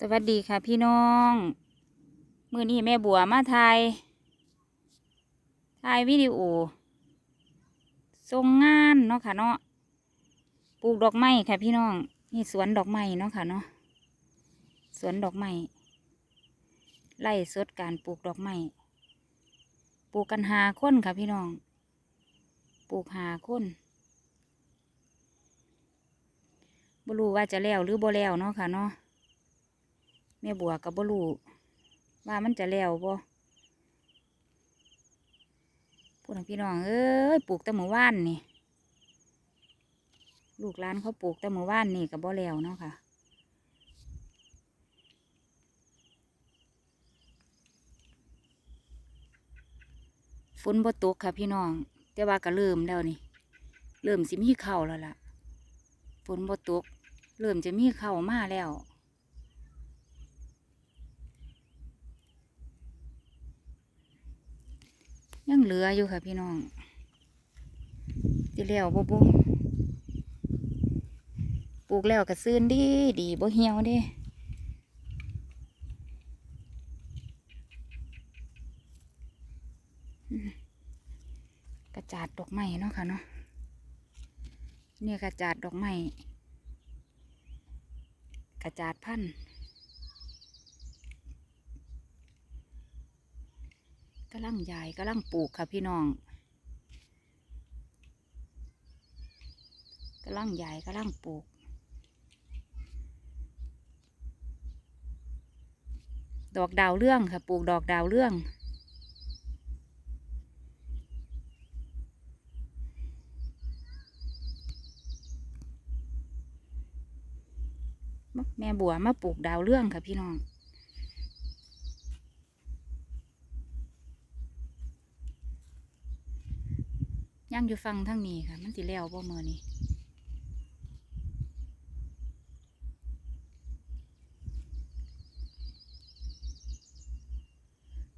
สวัสดีค่ะพี่น้อง มือนี้แม่บัวมาถ่ายถ่ายวิดีโอส่งงานเนาะค่ะเนาะ ปลูกดอกไม้ค่ะพี่น้อง นี่สวนดอกไม้เนาะค่ะเนาะ สวนดอกไม้ ไล่สดการปลูกดอกไม้ ปลูกกันหาคนค่ะพี่น้อง ปลูกหาคนบ่รู้ว่าจะแล้วหรือบ่แล้วเนาะค่ะเนาะ แม่บัวกับบลูว่ามันจะแล้วบ่พูดถึงพี่น้องเอ้ยปลูกแต่เมื่อวานนี่ ลูกหลานเขาปลูกแต่เมื่อวานนี่กับบ่แล้วเนาะค่ะฝนบ่ตกค่ะพี่น้อง แต่ว่าก็เริ่มแล้วนี่ เริ่มสิมีเข้าแล้วล่ะฝนบ่ตก เริ่มจะมีเข้ามาแล้ว ยังเหลืออยู่ค่ะพี่น้องที่แล้วบ่บุปลูกแล้วก็ซื่นดีดีบ่เหี่ยวเด้กระจาดดอกไม้เนาะค่ะเนาะเนี่ยกระจาดดอกไม้กระจาดพันธุ์ กำ ลังใหญ่กำลังปลูกค่ะพี่น้องกำลังใหญ่กำลังปลูก ดอกดาวเรื่องค่ะ ปลูกดอกดาวเรื่องแม่บัวมาปลูกดาวเรื่องค่ะพี่น้อง ย่างอยู่ฟังทั้งนี้ค่ะ มันสิแล้วบ่เมื่อนี้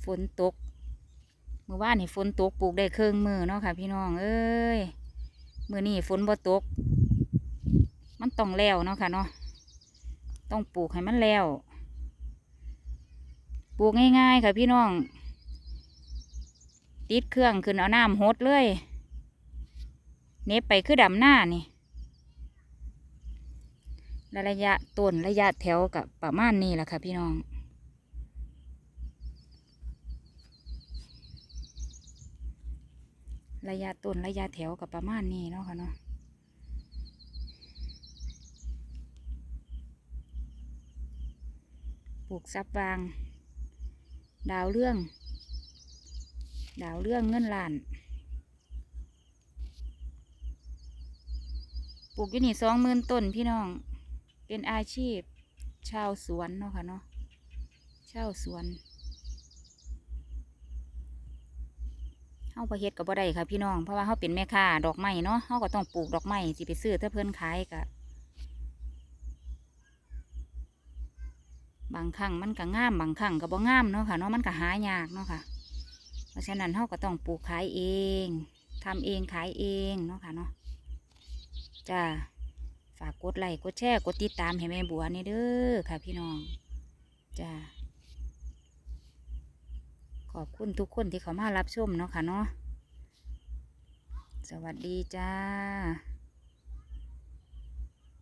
ฝนตกเมื่อวานนี่ฝนตกปลูกได้เครื่องมือเนาะค่ะ พี่น้องเอ้ยมือนี้ฝนบ่ตก มันต้องแล้วเนาะค่ะเนาะต้องปลูกให้มันแล้ว ปลูกง่ายๆค่ะพี่น้อง ติดเครื่องขึ้นเอาน้ำหดเลย เน็บไปคือดำหน้านี่และระยะต้นระยะแถวกับประมาณนี้แหละค่ะพี่น้อง ระยะต้นระยะแถวกับประมาณนี้เนาะค่ะเนาะปลูกซับวาง ดาวเรื่อง ดาวเรื่องเงินล้าน ปลูกอยู่นี่สองหมื่นต้นพี่น้อง เป็นอาชีพ ชาวสวนเนาะค่ะเนาะชาวสวนเฮาประเฮ็ดกับบ่ได้ค่ะพี่น้องเพราะว่าเฮาเป็นแม่ค้าดอกไม้เนาะเฮาก็ต้องปลูกดอกไม้สิไปซื้อถ้าเพิ่นขายกะบางครั้งมันก็งามบางครั้งก็บ่งามเนาะค่ะเนาะมันก็หายากเนาะค่ะ เพราะฉะนั้นเฮาก็ต้องปลูกขายเองทำเองขายเองเนาะค่ะเนาะ จ้าฝากกดไลค์กดแชร์กดติดตามให้แม่บัวนี่เด้อค่ะพี่น้องจ้าขอบคุณทุกคนที่เขามารับชมเนาะค่ะเนาะสวัสดีจ้า